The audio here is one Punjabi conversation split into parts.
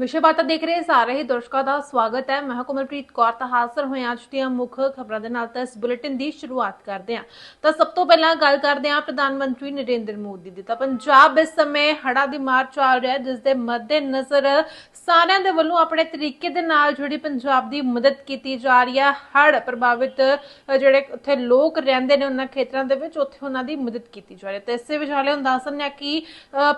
ਵਿਸ਼ੇ ਵਾਰਤਾ ਦੇਖ ਰਹੇ ਸਾਰੇ ਹੀ ਦਰਸ਼ਕਾਂ ਦਾ ਸਵਾਗਤ ਹੈ। ਮੈਂ ਹਾਂ ਕੌਰ, ਤਾਂ ਹਾਜ਼ਰ ਹੋਇਆ ਅੱਜ ਦੀਆਂ ਮੁੱਖ ਖਬਰਾਂ ਦੇ ਨਾਲ, ਤਾਂ ਇਸ ਬੁਲੇਟਿਨ ਦੀ ਸ਼ੁਰੂਆਤ ਕਰਦੇ ਹਾਂ। ਤਾਂ ਸਭ ਤੋਂ ਪਹਿਲਾਂ ਗੱਲ ਕਰਦੇ ਹਾਂ ਪ੍ਰਧਾਨ ਮੰਤਰੀ ਨਰਿੰਦਰ ਮੋਦੀ ਦੀ, ਤਾਂ ਪੰਜਾਬ ਇਸ ਸਮੇਂ ਹੜ੍ਹਾਂ ਦੀ ਮਾਰ ਚੱਲ ਰਿਹਾ ਹੈ ਜਿਸ ਦੇ ਮੱਦੇਨਜ਼ਰ ਸਾਰਿਆਂ ਦੇ ਵੱਲੋਂ ਆਪਣੇ ਤਰੀਕੇ ਦੇ ਨਾਲ ਜਿਹੜੀ ਪੰਜਾਬ ਦੀ ਮਦਦ ਕੀਤੀ ਜਾ ਰਹੀ ਹੈ ਹੜ ਪ੍ਰਭਾਵਿਤ ਜਿਹੜੇ ਉੱਥੇ ਲੋਕ ਰਹਿੰਦੇ ਨੇ ਉਹਨਾਂ ਖੇਤਰਾਂ ਦੇ ਵਿੱਚ, ਉੱਥੇ ਉਹਨਾਂ ਦੀ ਮਦਦ ਕੀਤੀ ਜਾ ਰਹੀ ਹੈ। ਤੇ ਇਸੇ ਵਿਚਾਲੇ ਹੁਣ ਦੱਸ ਦਿੰਦੇ ਹਾਂ ਕਿ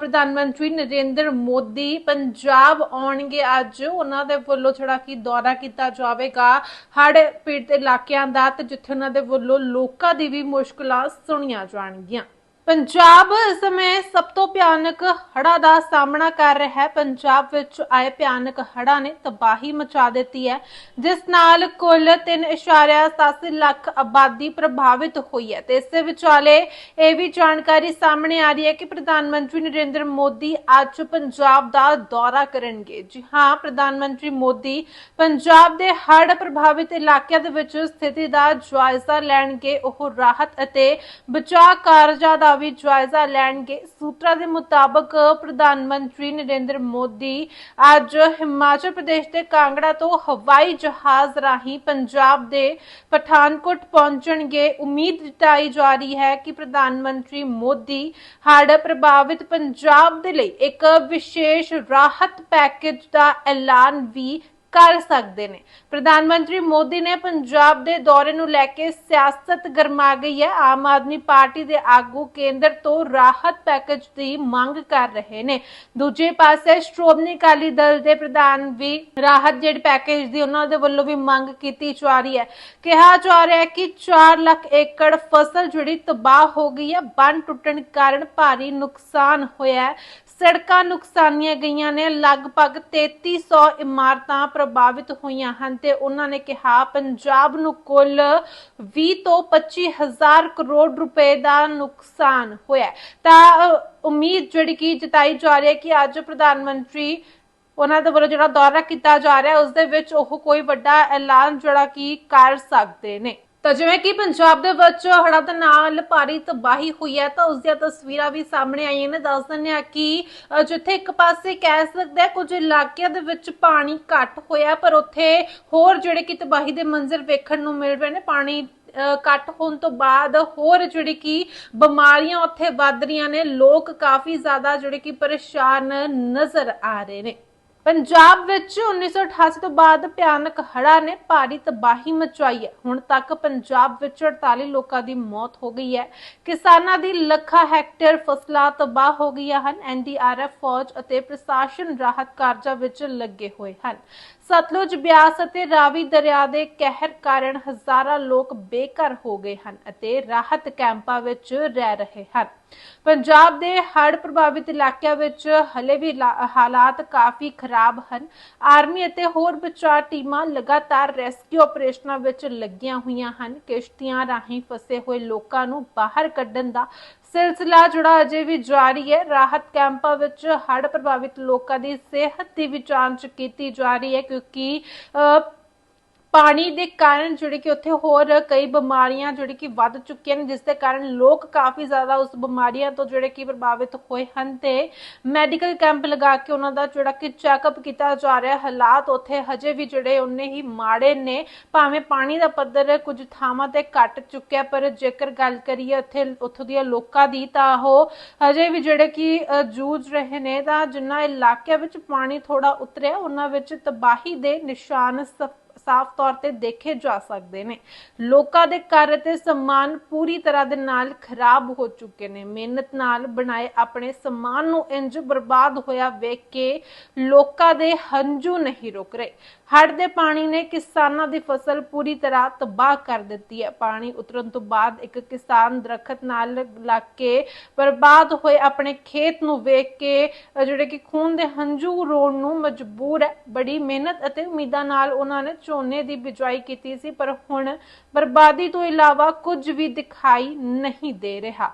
ਪ੍ਰਧਾਨ ਮੰਤਰੀ ਨਰਿੰਦਰ ਮੋਦੀ ਪੰਜਾਬ ਆਉਣ ਆਉਣਗੇ ਅੱਜ। ਉਹਨਾਂ ਦੇ ਵੱਲੋਂ ਜਿਹੜਾ ਕਿ ਦੌਰਾ ਕੀਤਾ ਜਾਵੇਗਾ ਹੜ੍ਹ ਪੀੜਤ ਇਲਾਕਿਆਂ ਦਾ ਤੇ ਜਿੱਥੇ ਉਹਨਾਂ ਦੇ ਵੱਲੋਂ ਲੋਕਾਂ ਦੀ ਵੀ ਮੁਸ਼ਕਲਾਂ ਸੁਣੀਆਂ ਜਾਣਗੀਆਂ। ਪੰਜਾਬ ਇਸ ਸਮੇਂ ਸਭ ਤੋਂ ਭਿਆਨਕ ਹੜਾ ਦਾ ਸਾਹਮਣਾ ਕਰ ਰਿਹਾ ਹੈ। ਪੰਜਾਬ ਵਿੱਚ ਆਏ ਭਿਆਨਕ ਹੜਾ ਨੇ ਤਬਾਹੀ ਮਚਾ ਦਿੱਤੀ ਹੈ, ਜਿਸ ਨਾਲ ਕੁੱਲ 3.87 ਲੱਖ ਆਬਾਦੀ ਪ੍ਰਭਾਵਿਤ ਹੋਈ ਹੈ। ਤੇ ਇਸੇ ਵਿਚਾਲੇ ਇਹ ਵੀ ਜਾਣਕਾਰੀ ਸਾਹਮਣੇ ਆ ਰਹੀ ਹੈ ਕਿ ਪ੍ਰਧਾਨ ਮੰਤਰੀ ਨਰਿੰਦਰ ਮੋਦੀ ਅੱਜ ਪੰਜਾਬ ਦਾ ਦੌਰਾ ਕਰਨਗੇ। ਜੀ ਹਾਂ, ਪ੍ਰਧਾਨ ਮੰਤਰੀ ਮੋਦੀ ਪੰਜਾਬ ਦੇ ਹੜ ਪ੍ਰਭਾਵਿਤ ਇਲਾਕਿਆਂ ਦੇ ਵਿੱਚ ਸਥਿਤੀ ਦਾ ਜਾਇਜ਼ਾ ਲੈਣਗੇ। ਉਹ ਰਾਹਤ ਅਤੇ ਬਚਾਅ ਕਾਰਜਾਂ ਦਾ ਵੀ ਜਾਇਜ਼ਾ ਲੈਣਗੇ। ਸੂਤਰਾਂ ਦੇ ਮੁਤਾਬਕ ਪ੍ਰਧਾਨ ਮੰਤਰੀ ਨਰਿੰਦਰ ਮੋਦੀ ਅੱਜ ਹਿਮਾਚਲ ਪ੍ਰਦੇਸ਼ ਦੇ ਕਾਂਗੜਾ ਤੋਂ ਹਵਾਈ ਜਹਾਜ਼ ਰਾਹੀਂ ਪੰਜਾਬ ਦੇ ਪਠਾਨਕੋਟ ਪਹੁੰਚਣਗੇ। ਉਮੀਦ ਜਤਾਈ ਜਾ ਰਹੀ ਹੈ ਕਿ ਪ੍ਰਧਾਨ ਮੰਤਰੀ ਮੋਦੀ ਹੜ੍ਹ ਪ੍ਰਭਾਵਿਤ ਪੰਜਾਬ ਦੇ ਲਈ ਇੱਕ ਵਿਸ਼ੇਸ਼ ਰਾਹਤ ਪੈਕੇਜ ਦਾ ਐਲਾਨ ਵੀ ਕਰ ਸਕਦੇ ਨੇ। ਪ੍ਰਧਾਨ ਮੰਤਰੀ ਮੋਦੀ ਨੇ ਪੰਜਾਬ ਦੇ ਦੌਰੇ ਨੂੰ ਲੈ ਕੇ ਸਿਆਸਤ ਗਰਮਾ ਗਈ ਹੈ। ਆਮ ਆਦਮੀ ਪਾਰਟੀ ਦੇ ਆਗੂ ਕੇਂਦਰ ਤੋਂ ਰਾਹਤ ਪੈਕੇਜ ਦੀ ਮੰਗ ਕਰ ਰਹੇ ਨੇ। ਦੂਜੇ ਪਾਸੇ ਸ਼੍ਰੋਮਣੀ ਅਕਾਲੀ ਦਲ ਦੇ ਪ੍ਰਧਾਨ ਵੀ ਰਾਹਤ ਜਿਹੜੇ ਪੈਕੇਜ ਦੀ ਉਹਨਾਂ ਦੇ ਵੱਲੋਂ ਵੀ ਮੰਗ ਕੀਤੀ ਜਾ ਰਹੀ ਹੈ। ਕਿਹਾ ਜਾ ਰਿਹਾ ਹੈ ਕਿ 4 ਲੱਖ ਏਕੜ ਫਸਲ ਜਿਹੜੀ ਤਬਾਹ ਹੋ ਗਈ ਹੈ। ਬੰਨ ਟੁੱਟਣ ਕਾਰਨ ਭਾਰੀ ਨੁਕਸਾਨ ਹੋਇਆ ਹੈ। ਸੜਕਾਂ ਨੁਕਸਾਨੀਆਂ ਗਈਆਂ ਨੇ। ਲਗਭਗ 3300 ਇਮਾਰਤਾਂ ਪ੍ਰਭਾਵਿਤ ਹੋਈਆਂ ਹਨ ਤੇ ਉਹਨਾਂ ਨੇ ਕਿਹਾ, ਪੰਜਾਬ ਨੂੰ ਕੁੱਲ 20 ਤੋਂ 25 ਹਜ਼ਾਰ ਕਰੋੜ ਰੁਪਏ ਦਾ ਨੁਕਸਾਨ ਹੋਇਆ ਤਾਂ ਉਮੀਦ ਜਿਹੜੀ ਕਿ ਜਤਾਈ ਜਾ ਰਹੀ ਹੈ ਕਿ ਅੱਜ ਪ੍ਰਧਾਨ ਮੰਤਰੀ ਉਹਨਾਂ ਦੇ ਵੱਲੋਂ ਜਿਹੜਾ ਦੌਰਾ ਕੀਤਾ ਜਾ ਰਿਹਾ ਹੈ ਉਸ ਦੇ ਵਿੱਚ ਉਹ ਕੋਈ ਵੱਡਾ ਐਲਾਨ ਜਿਹੜਾ ਕਿ ਕਰ ਸਕਦੇ ਨੇ। ਤਾਂ ਜਿਵੇਂ ਕਿ ਪੰਜਾਬ ਦੇ ਵਿੱਚ ਹੜ੍ਹਾਂ ਦੇ ਨਾਲ ਭਾਰੀ ਤਬਾਹੀ ਹੋਈ ਹੈ ਤਾਂ ਉਸ ਦੀਆਂ ਤਸਵੀਰਾਂ ਵੀ ਸਾਹਮਣੇ ਆਈਆਂ ਨੇ। ਦੱਸ ਦਿੰਦੇ ਆ ਕਿ ਅ, ਜਿੱਥੇ ਇੱਕ ਪਾਸੇ ਕਹਿ ਸਕਦੇ ਆ ਕੁਝ ਇਲਾਕਿਆਂ ਦੇ ਵਿੱਚ ਪਾਣੀ ਘੱਟ ਹੋਇਆ ਪਰ ਉੱਥੇ ਹੋਰ ਜਿਹੜੇ ਕਿ ਤਬਾਹੀ ਦੇ ਮੰਜ਼ਰ ਵੇਖਣ ਨੂੰ ਮਿਲ ਰਹੇ ਨੇ। ਪਾਣੀ ਅ, ਘੱਟ ਹੋਣ ਤੋਂ ਬਾਅਦ ਹੋਰ ਜਿਹੜੀ ਕਿ ਬਿਮਾਰੀਆਂ ਉੱਥੇ ਵੱਧ ਰਹੀਆਂ ਨੇ। ਲੋਕ ਕਾਫੀ ਜ਼ਿਆਦਾ ਜਿਹੜੇ ਕਿ ਪਰੇਸ਼ਾਨ ਨਜ਼ਰ ਆ ਰਹੇ ਨੇ। ਪੰਜਾਬ ਵਿੱਚ 1988 ਤੋਂ ਬਾਅਦ ਭਿਆਨਕ ਹੜਾ ਨੇ ਭਾਰੀ ਤਬਾਹੀ ਮਚਾਈ ਹੈ। ਹੁਣ ਤੱਕ ਪੰਜਾਬ ਵਿੱਚ 48 ਲੋਕਾਂ ਦੀ ਮੌਤ ਹੋ ਗਈ ਹੈ। ਕਿਸਾਨਾਂ ਦੀ ਲੱਖਾਂ ਹੈਕਟੇਅਰ ਫਸਲਾਂ ਤਬਾਹ ਹੋ ਗਈਆਂ ਹਨ। ਐਨਡੀਆਰਐਫ ਫੌਜ ਅਤੇ ਪ੍ਰਸ਼ਾਸਨ ਰਾਹਤ ਕਾਰਜਾਂ ਵਿੱਚ ਲੱਗੇ ਹੋਏ ਹਨ। ਸਤਲੁਜ ਬਿਆਸ ਅਤੇ ਰਾਵੀ ਦਰਿਆ ਦੇ ਕਹਿਰ ਕਾਰਨ ਹਜ਼ਾਰਾਂ ਲੋਕ ਬੇਘਰ ਹੋ ਗਏ ਹਨ ਅਤੇ ਰਾਹਤ ਕੈਂਪਾਂ ਵਿੱਚ ਰਹਿ ਰਹੇ ਹਨ। ਪੰਜਾਬ ਦੇ ਹੜ੍ਹ ਪ੍ਰਭਾਵਿਤ ਇਲਾਕਿਆਂ ਵਿੱਚ ਹਲੇ ਵੀ ਹਾਲਾਤ ਕਾਫੀ ਖਰਾਬ ਹਨ। ਆਰਮੀ ਅਤੇ ਹੋਰ ਬਚਾਅ ਟੀਮਾਂ ਲਗਾਤਾਰ ਰੈਸਕਿਊ ਆਪਰੇਸ਼ਨਾਂ ਵਿੱਚ ਲੱਗੀਆਂ ਹੋਈਆਂ ਹਨ। ਕਿਸ਼ਤੀਆਂ ਰਾਹੀਂ ਫਸੇ ਹੋਏ ਲੋਕਾਂ ਨੂੰ ਬਾਹਰ ਕੱਢਣ ਦਾ ਸਿਲਸਿਲਾ ਜਿਹੜਾ ਅਜੇ ਵੀ ਜਾਰੀ ਹੈ, ਰਾਹਤ ਕੈਂਪਾਂ ਵਿੱਚ ਹੜ੍ਹ ਪ੍ਰਭਾਵਿਤ ਲੋਕਾਂ ਦੀ ਸਿਹਤ ਦੀ ਵੀ ਜਾਂਚ ਕੀਤੀ ਜਾ ਰਹੀ ਹੈ ਕਿਉਂਕਿ ਪਾਣੀ ਦੇ ਕਾਰਨ ਜਿਹੜੇ ਕਿ ਉੱਥੇ ਹੋਰ ਕਈ ਬਿਮਾਰੀਆਂ ਜਿਹੜੇ ਕਿ ਵੱਧ ਚੁੱਕੀਆਂ ਨੇ, ਜਿਸ ਦੇ ਕਾਰਨ ਲੋਕ ਕਾਫੀ ਜ਼ਿਆਦਾ ਉਸ ਬਿਮਾਰੀਆਂ ਤੋਂ ਜਿਹੜੇ ਕਿ ਪ੍ਰਭਾਵਿਤ ਹੋਏ ਹਨ ਤੇ ਮੈਡੀਕਲ ਕੈਂਪ ਲਗਾ ਕੇ ਉਹਨਾਂ ਦਾ ਜਿਹੜਾ ਕਿ ਚੈੱਕਅਪ ਕੀਤਾ ਜਾ ਰਿਹਾ। ਹਾਲਾਤ ਉੱਥੇ ਹਜੇ ਵੀ ਜਿਹੜੇ ਉਨੇ ਹੀ ਮਾੜੇ ਨੇ। ਭਾਵੇਂ ਪਾਣੀ ਦਾ ਪੱਧਰ ਕੁਝ ਥਾਵਾਂ ਤੇ ਘਟ ਚੁੱਕਿਆ, ਪਰ ਜੇਕਰ ਗੱਲ ਕਰੀਏ ਉੱਥੇ, ਉੱਥੋਂ ਦੀਆਂ ਲੋਕਾਂ ਦੀ ਤਾਂ ਉਹ ਹਜੇ ਵੀ ਜਿਹੜੇ ਕਿ ਜੂਝ ਰਹੇ ਨੇ। ਤਾਂ ਜਿੰਨਾ ਇਲਾਕਿਆਂ ਵਿੱਚ ਪਾਣੀ ਥੋੜਾ ਉਤਰਿਆ, ਉਹਨਾਂ ਵਿੱਚ ਤਬਾਹੀ ਦੇ ਨਿਸ਼ਾਨ ਸਫ- ਸਾਫ਼ ਤੌਰ ਤੇ ਦੇਖੇ ਜਾ ਸਕਦੇ ਨੇ। ਲੋਕਾਂ ਦੇ ਘਰ ਤੇ ਸਮਾਨ ਪੂਰੀ ਤਰ੍ਹਾਂ ਦੇ ਨਾਲ ਖਰਾਬ ਹੋ ਚੁੱਕੇ ਨੇ। ਮਿਹਨਤ ਨਾਲ ਬਣਾਏ ਆਪਣੇ ਸਮਾਨ ਨੂੰ ਇੰਜ ਬਰਬਾਦ ਹੋਇਆ ਵੇਖ ਕੇ ਲੋਕਾਂ ਦੇ ਹੰਝੂ ਨਹੀਂ ਰੁਕ ਰਹੇ। ਹੜ੍ਹ ਦੇ ਪਾਣੀ ਨੇ ਕਿਸਾਨਾਂ ਦੀ ਫਸਲ ਪੂਰੀ ਤਰ੍ਹਾਂ ਤਬਾਹ ਕਰ ਦਿੱਤੀ ਹੈ। ਪਾਣੀ ਉਤਰਨ ਤੋਂ ਬਾਅਦ ਇੱਕ ਕਿਸਾਨ ਦਰਖਤ ਨਾਲ ਲੱਗ ਕੇ ਬਰਬਾਦ ਹੋਏ ਆਪਣੇ ਖੇਤ ਨੂੰ ਵੇਖ ਕੇ ਜਿਹੜੇ ਕਿ ਖੂਨ ਦੇ ਹੰਝੂ ਰੋਣ ਨੂੰ ਮਜਬੂਰ ਹੈ। ਬੜੀ ਮਿਹਨਤ ਅਤੇ ਉਮੀਦਾਂ ਨਾਲ ਉਹਨਾਂ ਨੇ ਝੋਨੇ ਦੀ ਬਿਜਾਈ ਕੀਤੀ ਸੀ ਪਰ ਹੁਣ ਬਰਬਾਦੀ ਤੋਂ ਇਲਾਵਾ ਕੁਝ ਵੀ ਦਿਖਾਈ ਨਹੀਂ ਦੇ ਰਿਹਾ।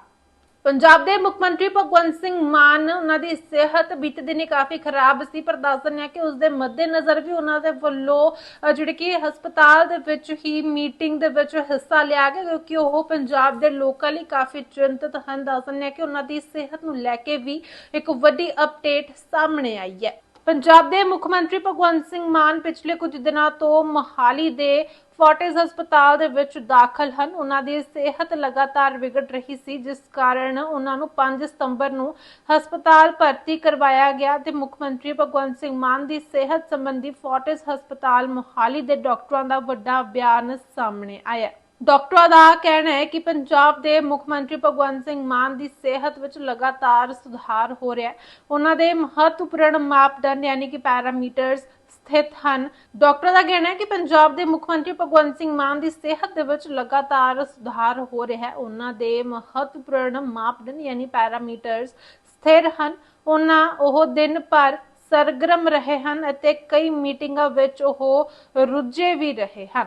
ਪੰਜਾਬ ਦੇ ਮੁੱਖ ਮੰਤਰੀ ਭਗਵੰਤ ਸਿੰਘ ਮਾਨ ਉਹਨਾਂ ਦੀ ਸਿਹਤ ਬੀਤੇ ਦਿਨੀ ਕਾਫੀ ਖਰਾਬ ਸੀ ਪਰ ਦੱਸ ਦਿੰਦੇ ਹਾਂ ਕਿ ਉਸ ਦੇ ਮੱਦੇਨਜ਼ਰ ਵੀ ਉਹਨਾਂ ਦੇ ਵੱਲੋਂ ਅ, ਜਿਹੜੇ ਕਿ ਹਸਪਤਾਲ ਦੇ ਵਿੱਚ ਹੀ ਮੀਟਿੰਗ ਦੇ ਵਿੱਚ ਹਿੱਸਾ ਲਿਆ ਗਿਆ ਕਿਉਂਕਿ ਉਹ ਪੰਜਾਬ ਦੇ ਲੋਕਾਂ ਲਈ ਕਾਫੀ ਚਿੰਤਤ ਹਨ। ਦੱਸ ਦਿੰਦੇ ਆ ਕਿ ਉਹਨਾਂ ਦੀ ਸਿਹਤ ਨੂੰ ਲੈ ਕੇ ਵੀ ਇੱਕ ਵੱਡੀ ਅਪਡੇਟ ਸਾਹਮਣੇ ਆਈ ਹੈ। ਪੰਜਾਬ ਦੇ ਮੁੱਖ ਮੰਤਰੀ ਭਗਵੰਤ ਸਿੰਘ ਮਾਨ ਪਿਛਲੇ ਕੁਝ ਦਿਨਾਂ ਤੋਂ ਮੋਹਾਲੀ ਦੇ ਫੋਰਟਿਸ ਹਸਪਤਾਲ ਦੇ ਵਿੱਚ ਦਾਖਲ ਹਨ। ਉਹਨਾਂ ਦੀ ਸਿਹਤ ਲਗਾਤਾਰ ਵਿਗੜ ਰਹੀ ਸੀ, ਜਿਸ ਕਾਰਨ ਉਹਨਾਂ ਨੂੰ 5 ਸਤੰਬਰ ਨੂੰ ਹਸਪਤਾਲ ਭਰਤੀ ਕਰਵਾਇਆ ਗਿਆ ਤੇ ਮੁੱਖ ਮੰਤਰੀ ਭਗਵੰਤ ਸਿੰਘ ਮਾਨ ਦੀ ਸਿਹਤ ਸੰਬੰਧੀ ਫੋਰਟਿਸ ਹਸਪਤਾਲ ਮੋਹਾਲੀ ਦੇ ਡਾਕਟਰਾਂ ਦਾ ਵੱਡਾ ਬਿਆਨ ਸਾਹਮਣੇ ਆਇਆ। ਡਾਕਟਰਾਂ ਦਾ ਕਹਿਣਾ ਹੈ ਕਿ ਪੰਜਾਬ ਦੇ ਮੁੱਖ ਮੰਤਰੀ ਭਗਵੰਤ ਸਿੰਘ ਮਾਨ ਦੀ ਸਿਹਤ ਵਿੱਚ ਲਗਾਤਾਰ ਸੁਧਾਰ ਹੋ ਰਿਹਾ ਹੈ। ਉਹਨਾਂ ਦੇ ਮਹੱਤਵਪੂਰਨ ਮਾਪਦੰਡ ਯਾਨੀ ਕਿ ਪੈਰਾਮੀਟਰਸ ਸਥਿਤ ਹਨ। ਡਾਕਟਰ ਦਾ ਕਹਿਣਾ ਹੈ ਕਿ ਪੰਜਾਬ ਦੇ ਮੁੱਖ ਮੰਤਰੀ ਭਗਵੰਤ ਸਿੰਘ ਮਾਨ ਦੀ ਸਿਹਤ ਦੇ ਵਿੱਚ ਲਗਾਤਾਰ ਸੁਧਾਰ ਹੋ ਰਿਹਾ ਹੈ। ਉਹਨਾਂ ਦੇ ਮਹੱਤਵਪੂਰਨ ਮਾਪਦੰਡ ਯਾਨੀ ਪੈਰਾਮੀਟਰਸ ਸਥਿਰ ਹਨ। ਉਹਨਾਂ ਉਹ ਦਿਨ ਭਰ ਸਰਗਰਮ ਰਹੇ ਹਨ ਅਤੇ ਕਈ ਮੀਟਿੰਗਾਂ ਵਿੱਚ ਉਹ ਰੁੱਝੇ ਵੀ ਰਹੇ ਹਨ।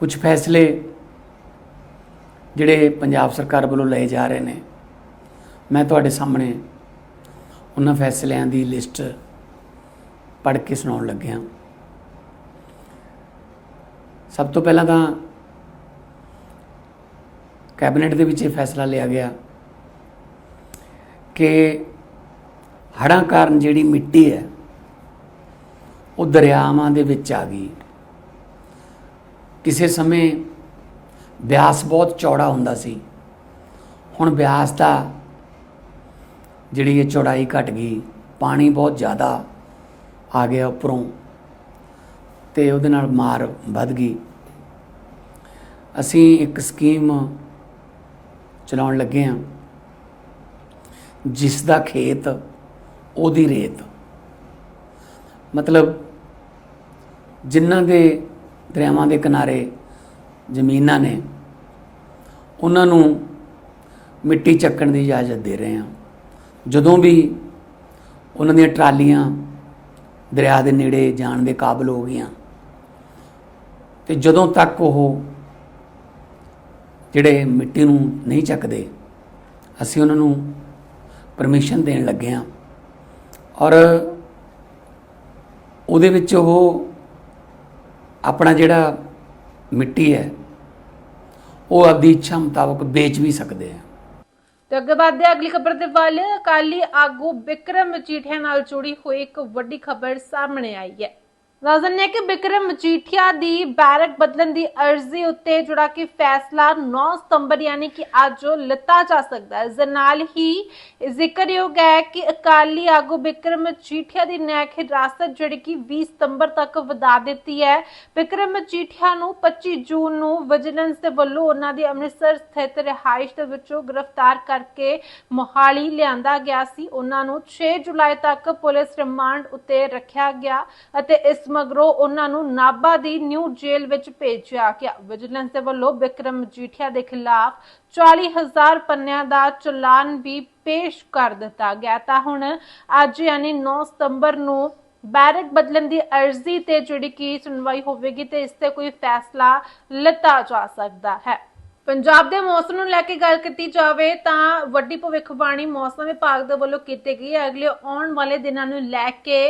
ਕੁਝ ਫੈਸਲੇ ਜਿਹੜੇ ਪੰਜਾਬ ਸਰਕਾਰ ਵੱਲੋਂ ਲਏ ਜਾ ਰਹੇ ਨੇ, ਮੈਂ ਤੁਹਾਡੇ ਸਾਹਮਣੇ ਉਹਨਾਂ ਫੈਸਲਿਆਂ ਦੀ ਲਿਸਟ ਪੜ੍ਹ ਕੇ ਸੁਣਾਉਣ ਲੱਗਿਆ। ਸਭ ਤੋਂ ਪਹਿਲਾਂ ਤਾਂ ਕੈਬਨਿਟ ਦੇ ਵਿੱਚ ਇਹ ਫੈਸਲਾ ਲਿਆ ਗਿਆ ਕਿ ਹੜ੍ਹਾਂ ਕਾਰਨ ਜਿਹੜੀ ਮਿੱਟੀ ਹੈ, ਉਹ ਦਰਿਆਵਾਂ ਦੇ ਵਿੱਚ ਆ ਗਈ। ਕਿਸੇ ਸਮੇਂ ਬਿਆਸ ਬਹੁਤ ਚੌੜਾ ਹੁੰਦਾ ਸੀ। ਹੁਣ ਬਿਆਸ ਦਾ ਜਿਹੜੀ ਇਹ ਚੌੜਾਈ ਘਟ ਗਈ, ਪਾਣੀ ਬਹੁਤ ਜ਼ਿਆਦਾ ਆ ਗਿਆ ਉੱਪਰੋਂ ਤੇ ਉਹਦੇ ਨਾਲ ਮਾਰ ਵੱਧ ਗਈ। ਅਸੀਂ ਇੱਕ ਸਕੀਮ ਚਲਾਉਣ ਲੱਗੇ ਹਾਂ, ਜਿਸ ਦਾ ਖੇਤ ਉਹਦੀ ਰੇਤ। ਮਤਲਬ ਜਿਨ੍ਹਾਂ ਦੇ ਦਰਿਆਵਾਂ ਦੇ ਕਿਨਾਰੇ ਜ਼ਮੀਨਾਂ ਨੇ, ਉਹਨਾਂ ਨੂੰ ਮਿੱਟੀ ਚੱਕਣ ਦੀ ਇਜਾਜ਼ਤ ਦੇ ਰਹੇ ਹਾਂ। ਜਦੋਂ ਵੀ ਉਹਨਾਂ ਦੀਆਂ ਟਰਾਲੀਆਂ ਦਰਿਆ ਦੇ ਨੇੜੇ ਜਾਣ ਦੇ ਕਾਬਿਲ ਹੋ ਗਈਆਂ, ਤੇ ਜਦੋਂ ਤੱਕ ਉਹ ਜਿਹੜੇ ਮਿੱਟੀ ਨੂੰ ਨਹੀਂ ਚੱਕਦੇ, ਅਸੀਂ ਉਹਨਾਂ ਨੂੰ ਪਰਮਿਸ਼ਨ ਦੇਣ ਲੱਗੇ ਹਾਂ। ਔਰ ਉਹਦੇ ਵਿੱਚ ਉਹ ਆਪਣਾ ਜਿਹੜਾ ਮਿੱਟੀ ਹੈ, ਉਹ ਆਪਦੀ ਇੱਛਾ ਮੁਤਾਬਕ ਵੇਚ ਵੀ ਸਕਦੇ ਆ। ਤੇ ਅੱਗੇ ਵੱਧਦੇ ਹਾਂ, ਅਗਲੀ ਖਬਰ ਦੇ ਵੱਲ। ਅਕਾਲੀ ਆਗੂ ਬਿਕਰਮ ਮਜੀਠੀਆ ਨਾਲ ਜੁੜੀ ਹੋਈ ਇੱਕ ਵੱਡੀ ਖਬਰ ਸਾਹਮਣੇ ਆਈ ਹੈ। ਰਾਜਨ ਨੇ ਕਿ ਬਿਕਰਮ ਮਜੀਠੀਆ ਦੀ ਬੈਰਕ ਬਦਲਣ ਦੀ ਅਰਜ਼ੀ ਉੱਤੇ ਜਿਹੜਾ ਕਿ ਫੈਸਲਾ 9 ਸਤੰਬਰ ਯਾਨੀ ਕਿ ਅੱਜ ਲਿੱਤਾ ਜਾ ਸਕਦਾ ਹੈ। ਇਸ ਨਾਲ ਹੀ ਜ਼ਿਕਰਯੋਗ ਹੈ ਕਿ ਅਕਾਲੀ ਆਗੂ ਬਿਕਰਮ ਮਜੀਠੀਆ ਦੀ ਨਿਆਇਕ ਹਿਰਾਸਤ ਜਿਹੜੀ ਕਿ 20 ਸਤੰਬਰ ਤੱਕ ਵਧਾ ਦਿੱਤੀ ਹੈ। ਬਿਕਰਮ ਮਜੀਠੀਆ ਨੂੰ 25 ਜੂਨ ਨੂੰ ਵਿਜੀਲੈਂਸ ਦੇ ਵੱਲੋਂ ਉਹਨਾਂ ਦੀ ਅੰਮ੍ਰਿਤਸਰ ਸਥਿਤ ਰਿਹਾਇਸ਼ ਦੇ ਵਿੱਚੋਂ ਗ੍ਰਿਫਤਾਰ ਕਰਕੇ ਮੋਹਾਲੀ ਲਿਆਂਦਾ ਗਿਆ ਸੀ। ਉਹਨਾਂ ਨੂੰ 6 ਜੁਲਾਈ ਤੱਕ ਪੁਲਿਸ ਰਿਮਾਂਡ ਉੱਤੇ ਰੱਖਿਆ ਗਿਆ ਅਤੇ ਇਸ ਮਗਰੋਂ ਉਹਨਾਂ ਨੂੰ ਨਾਭਾ ਦੀ ਨਿਊ ਜੇਲ੍ਹ ਵਿੱਚ ਭੇਜਿਆ ਗਿਆ। ਵਿਜੀਲੈਂਸ ਦੇ ਵੱਲੋਂ ਬਿਕਰਮ ਮਜੀਠੀਆ ਦੇ ਖਿਲਾਫ 40000 ਪੰਨਿਆਂ ਦਾ ਚਲਾਨ ਵੀ ਪੇਸ਼ ਕਰ ਦਿੱਤਾ ਗਿਆ। ਤਾਂ ਹੁਣ ਅੱਜ ਯਾਨੀ 9 ਸਤੰਬਰ ਨੂੰ ਬੈਰਕ ਬਦਲਣ ਦੀ ਅਰਜ਼ੀ ਤੇ ਜਿਹੜੀ ਕਿ ਸੁਣਵਾਈ ਹੋਵੇਗੀ ਤੇ ਇਸ ਤੇ ਕੋਈ ਫੈਸਲਾ ਲਿੱਤਾ ਜਾ ਸਕਦਾ ਹੈ। ਪੰਜਾਬ ਦੇ ਮੌਸਮ ਨੂੰ ਲੈ ਕੇ ਗੱਲ ਕੀਤੀ ਜਾਵੇ ਤਾਂ ਵੱਡੀ ਭਵਿੱਖਬਾਣੀ ਮੌਸਮ ਵਿਭਾਗ ਦੇ ਵੱਲੋਂ ਕੀਤੀ ਗਈ ਹੈ। ਅਗਲੇ ਆਉਣ ਵਾਲੇ ਦਿਨਾਂ ਨੂੰ ਲੈ ਕੇ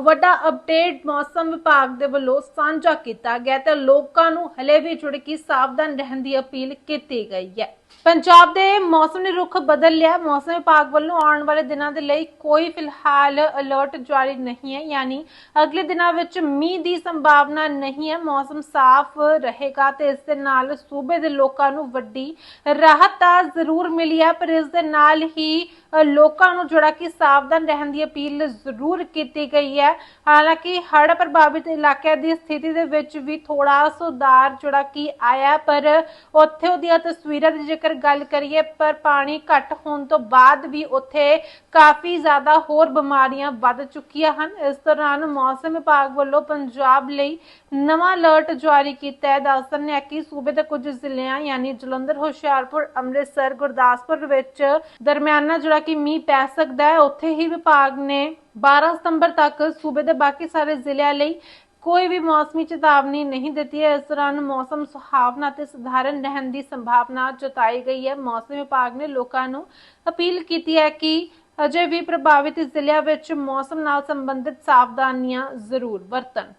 ਵੱਡਾ ਅਪਡੇਟ ਮੌਸਮ ਵਿਭਾਗ ਦੇ ਵੱਲੋਂ ਸਾਂਝਾ ਕੀਤਾ ਗਿਆ ਤੇ ਲੋਕਾਂ ਨੂੰ ਹਲੇ ਵੀ ਜੁੜ ਕੇ ਸਾਵਧਾਨ ਰਹਿਣ ਦੀ ਅਪੀਲ ਕੀਤੀ ਗਈ ਹੈ। ਪੰਜਾਬ ਦੇ ਮੌਸਮ ਨੇ ਰੁਖ ਬਦਲ ਲਿਆ। ਮੌਸਮ ਵਿਭਾਗ ਵੱਲੋਂ ਆਉਣ ਵਾਲੇ ਦਿਨਾਂ ਦੇ ਲਈ ਕੋਈ ਫਿਲਹਾਲ ਅਲਰਟ ਜਾਰੀ ਨਹੀਂ ਹੈ। ਯਾਨੀ ਅਗਲੇ ਦਿਨਾਂ ਵਿੱਚ ਮੀਂਹ ਦੀ ਸੰਭਾਵਨਾ ਨਹੀਂ ਹੈ। ਮੌਸਮ ਸਾਫ਼ ਰਹੇਗਾ ਤੇ ਇਸ ਦੇ ਨਾਲ ਸੂਬੇ ਦੇ ਲੋਕਾਂ ਨੂੰ ਵੱਡੀ ਰਾਹਤ ਤਾਂ ਜ਼ਰੂਰ ਮਿਲੀ ਹੈ, ਪਰ ਇਸ ਦੇ ਨਾਲ ਹੀ ਲੋਕਾਂ ਨੂੰ ਜਿਹੜਾ ਕਿ ਸਾਵਧਾਨ ਰਹਿਣ ਦੀ ਅਪੀਲ ਜ਼ਰੂਰ ਕੀਤੀ ਗਈ ਹੈ। ਹਾਲਾਂਕਿ, ਹੜ੍ਹ ਪ੍ਰਭਾਵਿਤ ਇਲਾਕਿਆਂ ਦੀ ਸਥਿਤੀ ਦੇ ਵਿੱਚ ਵੀ ਥੋੜਾ ਸੁਧਾਰ ਜਿਹੜਾ ਕਿ ਆਇਆ, ਪਰ ਉੱਥੇ ਉਹਦੀਆਂ ਤਸਵੀਰਾਂ ਦੀ ਜੇਕਰ ਗੱਲ ਕਰੀਏ, ਪਰ ਪਾਣੀ ਘੱਟ ਹੋਣ ਤੋਂ ਬਾਅਦ ਵੀ ਉੱਥੇ ਕਾਫੀ ਜ਼ਿਆਦਾ ਹੋਰ ਬਿਮਾਰੀਆਂ ਵੱਧ ਚੁੱਕੀਆਂ ਹਨ। ਇਸ ਦੌਰਾਨ ਮੌਸਮ ਵਿਭਾਗ ਵੱਲੋਂ ਪੰਜਾਬ ਲਈ ਨਵਾਂ ਅਲਰਟ ਜਾਰੀ ਕੀਤਾ ਹੈ। ਦੱਸਣ ਹੈ ਕਿ ਸੂਬੇ ਦੇ ਕੁਝ ਜ਼ਿਲ੍ਹਿਆਂ, ਯਾਨੀ ਜਲੰਧਰ, ਹੁਸ਼ਿਆਰਪੁਰ, ਅੰਮ੍ਰਿਤਸਰ, ਗੁਰਦਾਸਪੁਰ ਵਿੱਚ ਦਰਮਿਆਨਾ ਜਿਹੜਾ ਕਿ ਮੀਂਹ ਪੈ ਸਕਦਾ ਹੈ। ਉੱਥੇ ਹੀ ਵਿਭਾਗ ਨੇ 12 ਸਤੰਬਰ ਤੱਕ ਸੂਬੇ ਦੇ ਬਾਕੀ ਸਾਰੇ ਜ਼ਿਲ੍ਹਿਆਂ ਲਈ ਕੋਈ ਵੀ ਮੌਸਮੀ ਚੇਤਾਵਨੀ ਨਹੀਂ ਦਿੱਤੀ ਹੈ। ਇਸ ਦੌਰਾਨ ਮੌਸਮ ਸੁਹਾਵਣਾ ਤੇ ਸਧਾਰਨ ਰਹਿਣ ਦੀ ਸੰਭਾਵਨਾ ਜਤਾਈ ਗਈ ਹੈ। ਮੌਸਮ ਵਿਭਾਗ ਨੇ ਲੋਕਾਂ ਨੂੰ ਅਪੀਲ ਕੀਤੀ ਹੈ ਕਿ ਅਜੇ ਵੀ ਪ੍ਰਭਾਵਿਤ ਜ਼ਿਲ੍ਹਿਆਂ ਵਿੱਚ ਮੌਸਮ ਨਾਲ ਸੰਬੰਧਿਤ ਸਾਵਧਾਨੀਆਂ ਜ਼ਰੂਰ ਵਰਤਣ।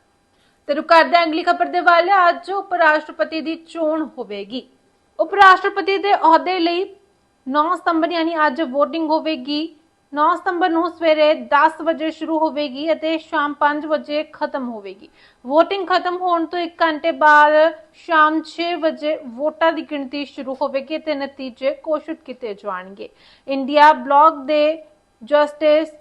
ਤੇ ਰੁਕ ਅਗਲੀ ਖਬਰ ਦੇ ਵੱਲ ਅੱਜ ਉਪ ਰਾਸ਼ਟਰਪਤੀ ਦੀ ਚੋਣ ਹੋਵੇਗੀ। ਉਪ ਰਾਸ਼ਟਰਪਤੀ ਦੇ ਅਹੁਦੇ ਲਈ 9 ਸਤੰਬਰ ਯਾਨੀ ਅੱਜ VOTING ਹੋਵੇਗੀ। 9 ਸਤੰਬਰ ਨੂੰ ਸਵੇਰੇ 10 ਵਜੇ ਸ਼ੁਰੂ ਹੋਵੇਗੀ ਅਤੇ ਸ਼ਾਮ 5 ਵਜੇ ਖਤਮ ਹੋਵੇਗੀ। VOTING ਖਤਮ ਹੋਣ ਤੋਂ 1 ਘੰਟੇ ਬਾਅਦ ਸ਼ਾਮ 6 ਵਜੇ ਵੋਟਾਂ ਦੀ ਗਿਣਤੀ ਸ਼ੁਰੂ ਹੋਵੇਗੀ ਤੇ ਨਤੀਜੇ ਘੋਸ਼ਿਤ ਕੀਤੇ ਜਾਣਗੇ। ਇੰਡੀਆ ਬਲਾਕ ਦੇ ਜਸਟਿਸ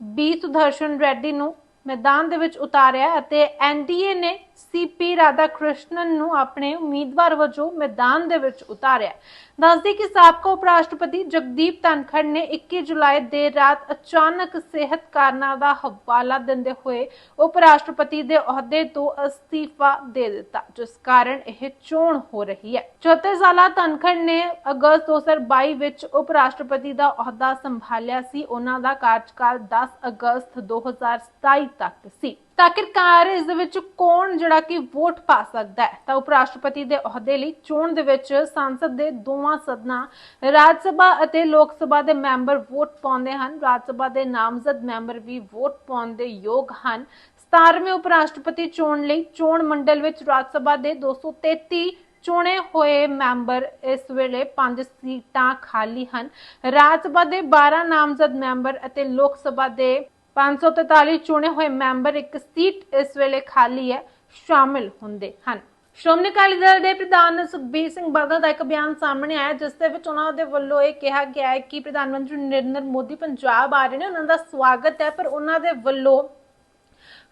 ਬੀ ਸੁਦਰਸ਼ਨ ਰੈਡੀ ਨੂੰ ਮੈਦਾਨ ਦੇ ਵਿੱਚ ਉਤਾਰਿਆ ਅਤੇ ਐਨਡੀਏ ਨੇ ਸੀਪੀ ਰਾਧਾ ਕ੍ਰਿਸ਼ਨਨ ਨੂੰ ਆਪਣੇ ਉਮੀਦਵਾਰ ਵਜੋਂ ਮੈਦਾਨ ਦੇ ਵਿੱਚ ਉਤਾਰਿਆ। ਦੱਸਦੀ ਕਿ ਸਾਬਕਾ ਉਪ ਰਾਸ਼ਟਰਪਤੀ ਜਗਦੀਪ ਧਨਖੜ ਨੇ 21 ਜੁਲਾਈ ਦੇ ਰਾਤ ਅਚਾਨਕ ਸਿਹਤ ਕਾਰਨਾਂ ਦਾ ਹਵਾਲਾ ਦਿੰਦੇ ਹੋਏ ਉਪ ਰਾਸ਼ਟਰਪਤੀ ਦੇ ਅਹੁਦੇ ਤੋਂ ਅਸਤੀਫਾ ਦੇ ਦਿੱਤਾ, ਜਿਸ ਕਾਰਨ ਇਹ ਚੋਣ ਹੋ ਰਹੀ ਹੈ। 34 ਸਾਲਾ ਧਨਖੜ ਨੇ ਅਗਸਤ 2022 ਵਿੱਚ ਉਪ ਰਾਸ਼ਟਰਪਤੀ ਦਾ ਅਹੁਦਾ ਸੰਭਾਲਿਆ ਸੀ। ਉਹਨਾਂ ਦਾ ਕਾਰਜਕਾਲ 10 ਅਗਸਤ 2027 ਤੱਕ ਸੀ। ਤਾਂ ਆਖਿਰਕਾਰ ਇਸ ਦੇ ਵਿੱਚ ਕੌਣ ਜਿਹੜਾ ਕਿ ਵੋਟ ਪਾ ਸਕਦਾ ਹੈ? ਤਾਂ ਉਪ ਰਾਸ਼ਟਰਪਤੀ ਦੇ ਅਹੁਦੇ ਲਈ ਚੋਣ ਦੇ ਵਿੱਚ ਸੰਸਦ ਦੇ ਦੋਵਾਂ ਸਦਨਾਂ, ਰਾਜ ਸਭਾ ਅਤੇ ਲੋਕ ਸਭਾ ਦੇ ਮੈਂਬਰ ਵੋਟ ਪਾਉਂਦੇ ਹਨ। ਰਾਜ ਸਭਾ ਦੇ ਨਾਮਜ਼ਦ ਮੈਂਬਰ ਵੀ ਵੋਟ ਪਾਉਣ ਦੇ ਯੋਗ ਹਨ। 17ਵੇਂ ਉਪ ਰਾਸ਼ਟਰਪਤੀ ਚੋਣ ਲਈ ਚੋਣ ਮੰਡਲ ਵਿੱਚ ਰਾਜ ਸਭਾ ਦੇ 233 ਚੁਣੇ ਹੋਏ ਮੈਂਬਰ ਇਸ ਵੇਲੇ 5 ਸੀਟਾਂ ਖਾਲੀ ਹਨ। ਰਾਜ ਸਭਾ ਦੇ 12 ਨਾਮਜ਼ਦ ਮੈਂਬਰ ਅਤੇ ਲੋਕ ਸਭਾ ਦੇ 543 ਚੁਣੇ ਹੋਏ ਮੈਂਬਰ ਇੱਕ ਸੀਟ ਇਸ ਵੇਲੇ ਖਾਲੀ ਹੈ, ਸ਼ਾਮਿਲ ਹੁੰਦੇ ਹਨ। ਸ਼੍ਰੋਮਣੀ ਅਕਾਲੀ ਦਲ ਦੇ ਪ੍ਰਧਾਨ ਸੁਖਬੀਰ ਸਿੰਘ ਬਾਦਲ ਦਾ ਇੱਕ ਬਿਆਨ ਸਾਹਮਣੇ ਆਇਆ, ਜਿਸ ਦੇ ਵਿੱਚ ਉਹਨਾਂ ਦੇ ਵੱਲੋਂ ਇਹ ਕਿਹਾ ਗਿਆ ਹੈ ਕਿ ਪ੍ਰਧਾਨ ਮੰਤਰੀ ਨਰਿੰਦਰ ਮੋਦੀ ਪੰਜਾਬ ਆ ਰਹੇ ਨੇ, ਉਹਨਾਂ ਦਾ ਸਵਾਗਤ ਹੈ, ਪਰ ਉਹਨਾਂ ਦੇ ਵੱਲੋਂ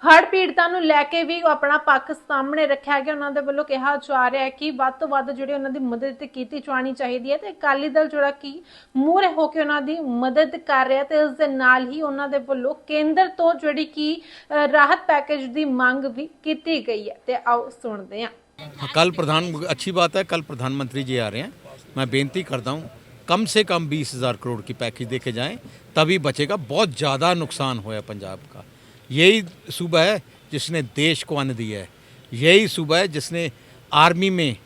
ਹੜ੍ਹ ਪੀੜਤਾਂ ਨੂੰ ਲੈ ਕੇ ਵੀ ਆਪਣਾ ਪੱਖ ਸਾਹਮਣੇ ਰੱਖਿਆ ਗਿਆ ਉਹਨਾਂ ਦੇ ਵੱਲੋਂ ਕਿਹਾ ਜਾ ਰਿਹਾ ਹੈ ਕਿ ਵੱਧ ਤੋਂ ਵੱਧ ਜਿਹੜੀ ਉਹਨਾਂ ਦੀ ਮਦਦ ਤੇ ਕੀਤੀ ਜਾਣੀ ਚਾਹੀਦੀ ਹੈ ਤੇ ਅਕਾਲੀ ਦਲ ਜਿਹੜਾ ਕਿ ਮੂਹਰੇ ਹੋ ਕੇ ਉਹਨਾਂ ਦੀ ਮਦਦ ਕਰ ਰਿਹਾ ਤੇ ਇਸ ਦੇ ਨਾਲ ਹੀ ਉਹਨਾਂ ਦੇ ਵੱਲੋਂ ਕੇਂਦਰ ਤੋਂ ਜਿਹੜੀ ਕਿ ਅ, ਰਾਹਤ ਪੈਕੇਜ ਦੀ ਮੰਗ ਵੀ ਕੀਤੀ ਗਈ ਹੈ ਤੇ ਆਓ ਸੁਣਦੇ ਹਾਂ कल प्रधान अच्छी बात है कल प्रधानमंत्री जी आ रहे हैं मैं बेनती करता हूँ कम से कम बीस हज़ार करोड़ की पैकेज देके जाएं तभी बचेगा बहुत ज़्यादा नुकसान होया पंजाब का यही सूबा है जिसने देश को अन्न दिया है। यही सूबा है जिसने आर्मी में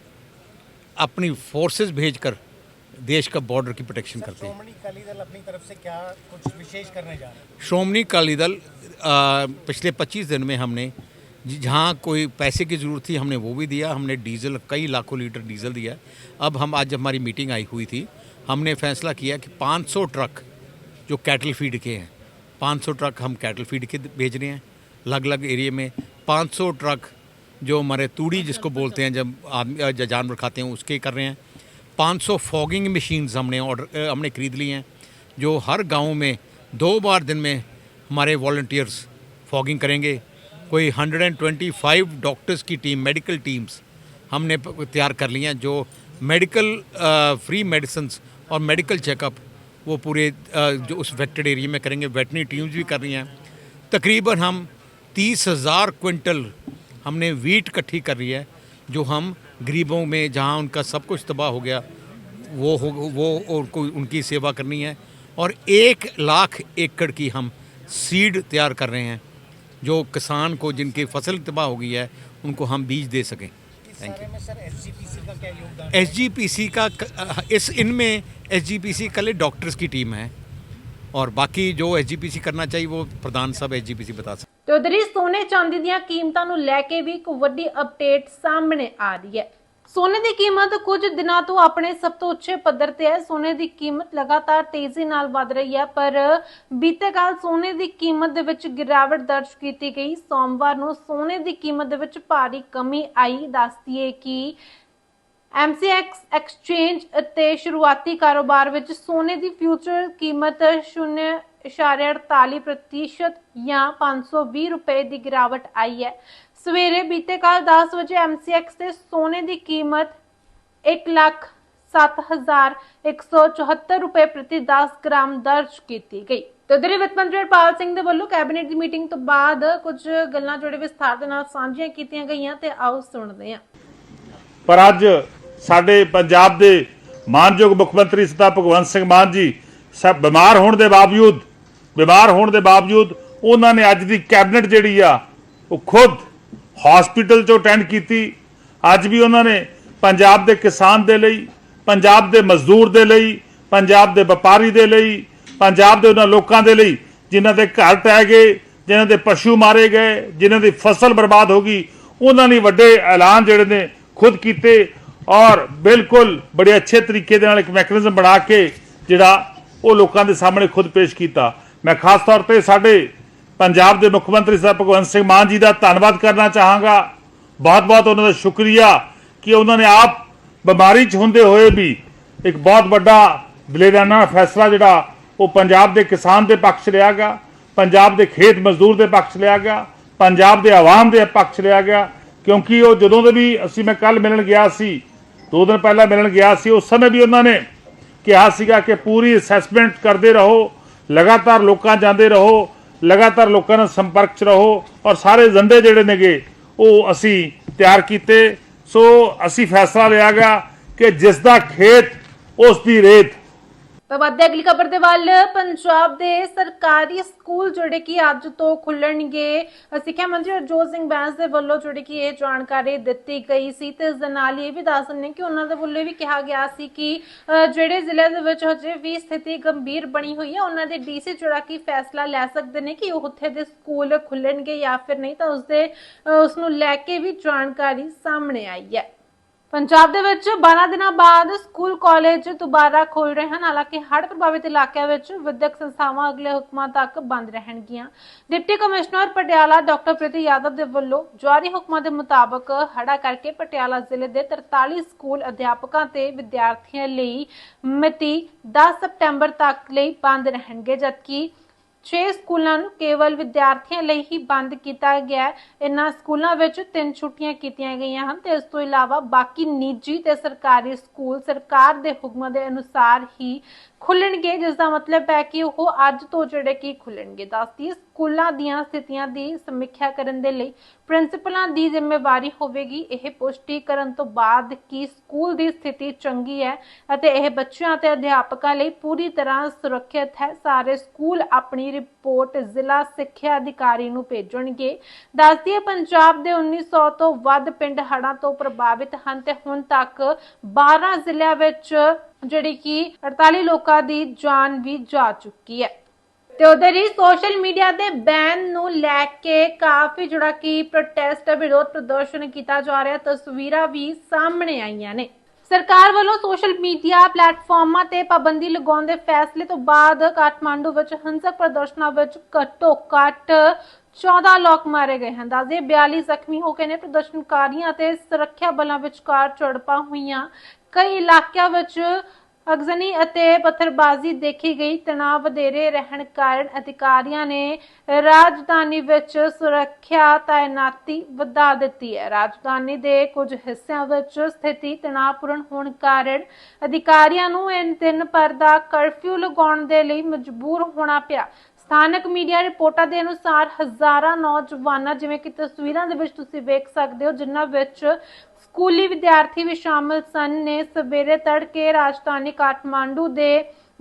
अपनी फोर्सेस भेजकर देश का बॉर्डर की प्रोटेक्शन करते हैं। श्रोमणी अकाली दल अपनी तरफ़ से क्या कुछ विशेष करने जा रहे हैं? श्रोमणी अकाली दल आ, पिछले 25 दिन में हमने जहाँ कोई पैसे की ज़रूरत थी हमने वो भी दिया हमने डीजल कई लाखों लीटर डीजल दिया। अब हम आज हमारी मीटिंग आई हुई थी हमने फैसला किया कि 500 ट्रक जो कैटल फ़ीड के हैं 500 ट्रक हम कैटल फ़ीड के भेज रहे हैं। अलग अलग एरिया में 500 ट्रक जो हमारे तूड़ी जिसको बोलते हैं, जब आदमी जानवर खाते हैं, उसके कर रहे हैं। 500 फॉगिंग मशीन्स हमने ऑर्डर हमने खरीद ली हैं, जो हर गाँव में दो बार दिन में हमारे वॉल्टियर्स फॉगिंग करेंगे। कोई 125 डॉक्टर्स की टीम मेडिकल टीम्स हमने तैयार कर ली हैं, जो मेडिकल फ्री मेडिसन्स और मेडिकल चेकअप वो पूरे जो उस वेक्टेड एरिया में करेंगे वेटनी टीम्स भी कर रही हैं। तकरीबन हम तीस हज़ार क्विंटल हमने वीट इकट्ठी कर रही है, जो हम गरीबों में, जहाँ उनका सब कुछ तबाह हो गया, वो हो, वो उनको उनकी सेवा करनी है। और एक लाख एकड़ की हम सीड तैयार कर रहे हैं, जो किसान को, जिनकी फ़सल तबाह हो गई है, उनको हम बीज दे सकें। थैंक सारे में सर एसजीपीसी का क्या योगदान एस का क- इस इनमें एस कल डॉक्टर्स की टीम है और बाकी जो एस करना चाहिए वो प्रधान साहब एस बता सकते ਤੇ ਉਧਰ ਹੀ ਸੋਨੇ ਚਾਂਦੀ ਦੀਆਂ ਕੀਮਤਾਂ ਨੂੰ ਲੈ ਕੇ ਵੀ ਇੱਕ ਵੱਡੀ ਅਪਡੇਟ ਸਾਹਮਣੇ ਆ ਰਹੀ ਹੈ ਸੋਨੇ ਦੀ ਕੀਮਤ ਕੁਝ ਦਿਨਾਂ ਤੋਂ ਆਪਣੇ ਸਭ ਤੋਂ ਉੱਚੇ ਪੱਧਰ ਤੇ ਹੈ। ਸੋਨੇ ਦੀ ਕੀਮਤ ਲਗਾਤਾਰ ਤੇਜ਼ੀ ਨਾਲ ਵਧ ਰਹੀ ਹੈ, ਪਰ ਬੀਤੇ ਕੱਲ ਸੋਨੇ ਦੀ ਕੀਮਤ ਦੇ ਵਿੱਚ ਗਿਰਾਵਟ ਦਰਜ ਕੀਤੀ ਗਈ। ਸੋਮਵਾਰ ਨੂੰ ਸੋਨੇ ਦੀ ਕੀਮਤ ਦੇ ਵਿੱਚ ਭਾਰੀ ਕਮੀ ਆਈ। ਦੱਸਦੀ ਹੈ ਕਿ MCX ਐਕਸਚੇਂਜ ਅਤੇ ਸ਼ੁਰੂਆਤੀ ਕਾਰੋਬਾਰ ਵਿੱਚ ਸੋਨੇ ਦੀ ਫਿਊਚਰ ਕੀਮਤ 0.48% ਜਾਂ 520 ਰੁਪਏ ਦੀ ਗਿਰਾਵਟ ਆਈ ਹੈ। ਸਵੇਰੇ ਬੀਤੇ ਕੱਲ 10 ਵਜੇ MCX ਤੇ ਸੋਨੇ ਦੀ ਕੀਮਤ 1 ਲੱਖ 7174 ਰੁਪਏ ਪ੍ਰਤੀ 10 ਗ੍ਰਾਮ ਦਰਜ ਕੀਤੀ ਗਈ। ਤੇ ਵਿੱਤ ਮੰਤਰੀ ਹਰਪਾਲ ਸਿੰਘ ਦੇ ਵੱਲੋਂ ਕੈਬਨਿਟ ਦੀ ਮੀਟਿੰਗ ਤੋਂ ਬਾਅਦ ਕੁਝ ਗੱਲਾਂ ਜਿਹੜੇ ਵਿਸਥਾਰ ਦੇ ਨਾਲ ਸਾਂਝੀਆਂ ਕੀਤੀਆਂ ਗਈਆਂ ਤੇ ਆਓ ਸੁਣਦੇ ਹਾਂ। ਪਰ ਅੱਜ ਸਾਡੇ ਪੰਜਾਬ ਦੇ ਮਾਨਯੋਗ ਮੁੱਖ ਮੰਤਰੀ ਸਰਦਾਰ ਭਗਵੰਤ ਸਿੰਘ ਮਾਨ ਜੀ ਸਭ ਬਿਮਾਰ ਹੋਣ ਦੇ ਬਾਵਜੂਦ, ਬਿਮਾਰ ਹੋਣ ਦੇ ਬਾਵਜੂਦ ਉਹਨਾਂ ਨੇ ਅੱਜ ਦੀ ਕੈਬਨਿਟ ਜਿਹੜੀ ਆ, ਉਹ ਖੁਦ ਹਸਪੀਟਲ ਚੋਂ ਅਟੈਂਡ ਕੀਤੀ। ਅੱਜ ਵੀ ਉਹਨਾਂ ਨੇ ਪੰਜਾਬ ਦੇ ਕਿਸਾਨ ਦੇ ਲਈ, ਪੰਜਾਬ ਦੇ ਮਜ਼ਦੂਰ ਦੇ ਲਈ, ਪੰਜਾਬ ਦੇ ਵਪਾਰੀ ਦੇ ਲਈ, ਪੰਜਾਬ ਦੇ ਉਹਨਾਂ ਲੋਕਾਂ ਦੇ ਲਈ ਜਿਨ੍ਹਾਂ ਦੇ ਘਰ ਟਹਿ ਗਏ, ਜਿਨ੍ਹਾਂ ਦੇ ਪਸ਼ੂ ਮਾਰੇ ਗਏ, ਜਿਨ੍ਹਾਂ ਦੀ ਫਸਲ ਬਰਬਾਦ ਹੋ ਗਈ, ਉਹਨਾਂ ਲਈ ਵੱਡੇ ਐਲਾਨ ਜਿਹੜੇ ਨੇ ਖੁਦ ਕੀਤੇ ਔਰ ਬਿਲਕੁਲ ਬੜੇ ਅੱਛੇ ਤਰੀਕੇ ਦੇ ਨਾਲ ਇੱਕ ਮੈਕੈਨਿਜ਼ਮ ਬਣਾ ਕੇ ਜਿਹੜਾ ਉਹ ਲੋਕਾਂ ਦੇ ਸਾਹਮਣੇ ਖੁਦ ਪੇਸ਼ ਕੀਤਾ। ਮੈਂ ਖਾਸ ਤੌਰ ਤੇ ਸਾਡੇ ਪੰਜਾਬ ਦੇ ਮੁੱਖ ਮੰਤਰੀ ਸਾਹਿਬ ਭਗਵੰਤ ਸਿੰਘ ਮਾਨ ਜੀ ਦਾ ਧੰਨਵਾਦ ਕਰਨਾ ਚਾਹਾਂਗਾ। ਬਹੁਤ ਬਹੁਤ ਉਹਨਾਂ ਦਾ ਸ਼ੁਕਰੀਆ ਕਿ ਉਹਨਾਂ ਨੇ ਆਪ ਬਿਮਾਰੀ 'ਚ ਹੁੰਦੇ ਹੋਏ ਵੀ ਇੱਕ ਬਹੁਤ ਵੱਡਾ ਦਲੇਰਾਨਾ ਫੈਸਲਾ ਜਿਹੜਾ ਉਹ ਪੰਜਾਬ ਦੇ ਕਿਸਾਨ ਦੇ ਪੱਖ 'ਚ ਲਿਆ ਗਿਆ, ਪੰਜਾਬ ਦੇ ਖੇਤ ਮਜ਼ਦੂਰ ਦੇ ਪੱਖ 'ਚ ਲਿਆ ਗਿਆ, ਪੰਜਾਬ ਦੇ ਆਵਾਮ ਦੇ ਪੱਖ 'ਚ ਲਿਆ ਗਿਆ। ਕਿਉਂਕਿ ਉਹ ਜਦੋਂ ਦੇ ਵੀ ਅਸੀਂ ਮੈਂ ਕੱਲ ਮਿਲਣ ਗਿਆ ਸੀ, ਦੋ ਦਿਨ ਪਹਿਲਾਂ ਮਿਲਣ ਗਿਆ ਸੀ, ਉਸ ਸਮੇਂ ਵੀ ਉਹਨਾਂ ਨੇ ਕਿਹਾ ਸੀਗਾ ਕਿ ਪੂਰੀ ਅਸੈਸਮੈਂਟ ਕਰਦੇ ਰਹੋ, ਲਗਾਤਾਰ ਲੋਕਾਂ ਜਾਂਦੇ ਰਹੋ ਲਗਾਤਾਰ ਲੋਕਾਂ ਨਾਲ ਸੰਪਰਕ 'ਚ ਰਹੋ ਔਰ ਸਾਰੇ ਏਜੰਡੇ ਜਿਹੜੇ ਨੇਗੇ, ਉਹ ਅਸੀਂ ਤਿਆਰ ਕੀਤੇ। ਸੋ ਅਸੀਂ ਫੈਸਲਾ ਲਿਆ ਗਿਆ ਕਿ ਜਿਸ ਦਾ ਖੇਤ, ਉਸ ਦੀ ਰੇਤ ਤਾਂ ਵੱਧਦੇ ਅਗਲੀ ਖਬਰ ਦੇ ਵੱਲ ਪੰਜਾਬ ਦੇ ਸਰਕਾਰੀ ਸਕੂਲ ਜਿਹੜੇ ਕਿ ਅੱਜ ਤੋਂ ਖੁੱਲਣਗੇ। ਸਿੱਖਿਆ ਮੰਤਰੀ ਹਰਜੋਤ ਸਿੰਘ ਬੈਂਸ ਦੇ ਵੱਲੋਂ ਜਿਹੜੀ ਕਿ ਇਹ ਜਾਣਕਾਰੀ ਦਿੱਤੀ ਗਈ ਸੀ ਤੇ ਇਸ ਦੇ ਨਾਲ ਇਹ ਵੀ ਦੱਸ ਦਿੰਦੇ ਕਿ ਉਹਨਾਂ ਦੇ ਵੱਲੋਂ ਵੀ ਕਿਹਾ ਗਿਆ ਸੀ ਕਿ ਅ, ਜਿਹੜੇ ਜ਼ਿਲ੍ਹੇ ਦੇ ਵਿੱਚ ਹਜੇ ਵੀ ਸਥਿਤੀ ਗੰਭੀਰ ਬਣੀ ਹੋਈ ਹੈ ਉਹਨਾਂ ਦੇ ਡੀਸੀ ਜਿਹੜਾ ਕਿ ਫੈਸਲਾ ਲੈ ਸਕਦੇ ਨੇ ਕਿ ਉਹ ਉੱਥੇ ਦੇ ਸਕੂਲ ਖੁੱਲਣਗੇ ਜਾਂ ਫਿਰ ਨਹੀਂ ਤਾਂ ਉਸਦੇ ਅ, ਉਸ ਨੂੰ ਲੈ ਕੇ ਵੀ ਜਾਣਕਾਰੀ ਸਾਹਮਣੇ ਆਈ ਹੈ। ਪੰਜਾਬ ਦੇ ਵਿੱਚ 12 ਦਿਨਾਂ ਬਾਅਦ ਸਕੂਲ, ਕਾਲਜ ਦੁਬਾਰਾ ਖੋਲ ਰਹੇ ਹਨ। ਹਾਲਾਂਕਿ ਹੜ੍ਹ ਪ੍ਰਭਾਵਿਤ ਇਲਾਕਿਆਂ ਵਿੱਚ ਵਿਦਿਅਕ ਸੰਸਥਾਵਾਂ ਅਗਲੇ ਹੁਕਮਾਂ ਤੱਕ ਬੰਦ ਰਹਿਣਗੀਆਂ। Deputy commissioner Patiala doctor Preeti Yadav ਦੇ ਵੱਲੋਂ ਜਾਰੀ ਹੁਕਮਾਂ ਦੇ ਮੁਤਾਬਕ ਹੜਾ ਕਰਕੇ ਪਟਿਆਲਾ ਜ਼ਿਲ੍ਹੇ ਦੇ 43 ਸਕੂਲ ਅਧਿਆਪਕਾਂ ਤੇ ਵਿਦਿਆਰਥੀਆਂ ਲਈ ਮਿਤੀ 10 ਸਤੰਬਰ ਤੱਕ ਲਈ ਬੰਦ ਰਹਿਣਗੇ, ਜਦਕਿ 6 ਸਕੂਲਾਂ ਨੂੰ ਕੇਵਲ ਵਿਦਿਆਰਥੀਆਂ ਲਈ ਹੀ ਬੰਦ ਕੀਤਾ ਗਿਆ ਹੈ। ਇਨ੍ਹਾਂ ਸਕੂਲਾਂ ਵਿੱਚ ਤਿੰਨ ਛੁੱਟੀਆਂ ਕੀਤੀਆਂ ਗਈਆਂ ਹਨ ਤੇ ਇਸ ਤੋਂ ਇਲਾਵਾ ਬਾਕੀ ਨਿੱਜੀ ਤੇ ਸਰਕਾਰੀ ਸਕੂਲ ਸਰਕਾਰ ਦੇ ਹੁਕਮਾਂ ਦੇ ਅਨੁਸਾਰ ਹੀ ਖੁੱਲਣਗੇ ਜਿਸ ਦਾ ਮਤਲਬ ਹੈ ਕਿ ਉਹ ਅੱਜ ਤੋਂ ਜਿਹੜੇ ਕਿ ਖੁੱਲਣਗੇ। ਦੱਸਦੀ ਹੈ, ਸਕੂਲਾਂ ਦੀਆਂ ਸਥਿਤੀਆਂ ਦੀ ਸਮੀਖਿਆ ਕਰਨ ਦੇ ਲਈ ਪ੍ਰਿੰਸੀਪਲਾਂ ਦੀ ਜ਼ਿੰਮੇਵਾਰੀ ਹੋਵੇਗੀ। ਇਹ ਪੁਸ਼ਟੀ ਕਰਨ ਤੋਂ ਬਾਅਦ ਕਿ ਸਕੂਲ ਦੀ ਸਥਿਤੀ ਚੰਗੀ ਹੈ ਅਤੇ ਇਹ ਬੱਚਿਆਂ ਤੇ ਅਧਿਆਪਕਾਂ ਲਈ ਪੂਰੀ ਤਰ੍ਹਾਂ ਸੁਰੱਖਿਅਤ ਹੈ। ਸਾਰੇ ਸਕੂਲ ਆਪਣੀ ਰਿਪੋਰਟ ਜ਼ਿਲ੍ਹਾ ਸਿੱਖਿਆ ਅਧਿਕਾਰੀ ਨੂੰ ਭੇਜਣਗੇ। ਦੱਸਦੀ ਹੈ ਪੰਜਾਬ ਦੇ 1900 ਤੋਂ ਵੱਧ ਪਿੰਡ ਹੜ੍ਹਾਂ ਤੋਂ ਪ੍ਰਭਾਵਿਤ ਹਨ ਤੇ ਹੁਣ ਤੱਕ 12 ਜ਼ਿਲ੍ਹਿਆਂ ਵਿੱਚ ਜਿਹੜੀ ਕਿ 48 ਲੋਕਾਂ ਦੀ ਜਾਨ ਵੀ ਜਾ ਚੁੱਕੀ ਹੈ। ਤੇ ਉਧਰ ਹੀ ਸੋਸ਼ਲ ਮੀਡੀਆ ਦੇ ਬੈਨ ਨੂੰ ਲੈ ਕੇ ਕਾਫੀ ਜਿਹੜਾ ਕਿ ਪ੍ਰੋਟੈਸਟ ਵਿਰੋਧ ਪ੍ਰਦਰਸ਼ਨ ਕੀਤਾ ਜਾ ਰਿਹਾ, ਤਸਵੀਰਾਂ ਵੀ ਸਾਹਮਣੇ ਆਈਆਂ ਨੇ। ਸਰਕਾਰ ਵੱਲੋਂ ਸੋਸ਼ਲ ਮੀਡੀਆ ਪਲੇਟਫਾਰਮਾਂ ਤੇ ਪਾਬੰਦੀ ਲਗਾਉਣ ਦੇ ਫੈਸਲੇ ਤੋਂ ਬਾਅਦ ਕਾਠਮਾਂਡੂ ਵਿੱਚ ਹਿੰਸਕ ਪ੍ਰਦਰਸ਼ਨਾਂ ਵਿੱਚ ਘੱਟੋ ਘੱਟ 14 ਲੋਕ ਮਾਰੇ ਗਏ ਹਨ। ਦੱਸਦੇ 42 ਜ਼ਖਮੀ ਹੋ ਗਏ ਨੇ ਪ੍ਰਦਰਸ਼ਨਕਾਰੀਆਂ ਤੇ ਸੁਰੱਖਿਆ ਬਲਾਂ ਵਿਚਕਾਰ ਝੜਪਾਂ ਹੋਈਆਂ। ਕਈ ਇਲਾਕਿਆਂ ਵਿੱਚ ਅਗਜ਼ਨੀ ਅਤੇ ਪੱਥਰਬਾਜ਼ੀ ਦੇਖੀ ਗਈ। ਤਣਾਅ ਵਧੇਰੇ ਰਹਿਣ ਕਾਰਨ ਅਧਿਕਾਰੀਆਂ ਨੇ ਰਾਜਧਾਨੀ ਵਿੱਚ ਸੁਰੱਖਿਆ ਤਾਇਨਾਤੀ ਵਧਾ ਦਿੱਤੀ ਹੈ। ਰਾਜਧਾਨੀ ਦੇ ਕੁਝ ਹਿੱਸਿਆਂ ਵਿੱਚ ਸਥਿਤੀ ਤਣਾਅਪੂਰਨ ਹੋਣ ਕਾਰਨ ਅਧਿਕਾਰੀਆਂ ਨੂੰ ਇਹ ਦਿਨ ਪਰ ਦਾ ਕਰਫਿਊ ਲਗਾਉਣ ਦੇ ਲਈ ਮਜਬੂਰ ਹੋਣਾ ਪਿਆ। ਸਥਾਨਕ ਮੀਡੀਆ ਰਿਪੋਰਟਾਂ ਦੇ ਅਨੁਸਾਰ ਹਜ਼ਾਰਾਂ ਨੌਜਵਾਨਾਂ, ਜਿਵੇਂ ਕਿ ਤਸਵੀਰਾਂ ਦੇ ਵਿੱਚ ਤੁਸੀਂ ਵੇਖ ਸਕਦੇ ਹੋ, ਜਿਨ੍ਹਾਂ ਵਿੱਚ ਸਕੂਲੀ ਵਿਦਿਆਰਥੀ ਵੀ ਸ਼ਾਮਲ ਸਨ। ਨੇ ਸਵੇਰੇ ਤੜਕੇ ਰਾਜਧਾਨੀ ਕਾਠਮਾਂਡੂ ਦੇ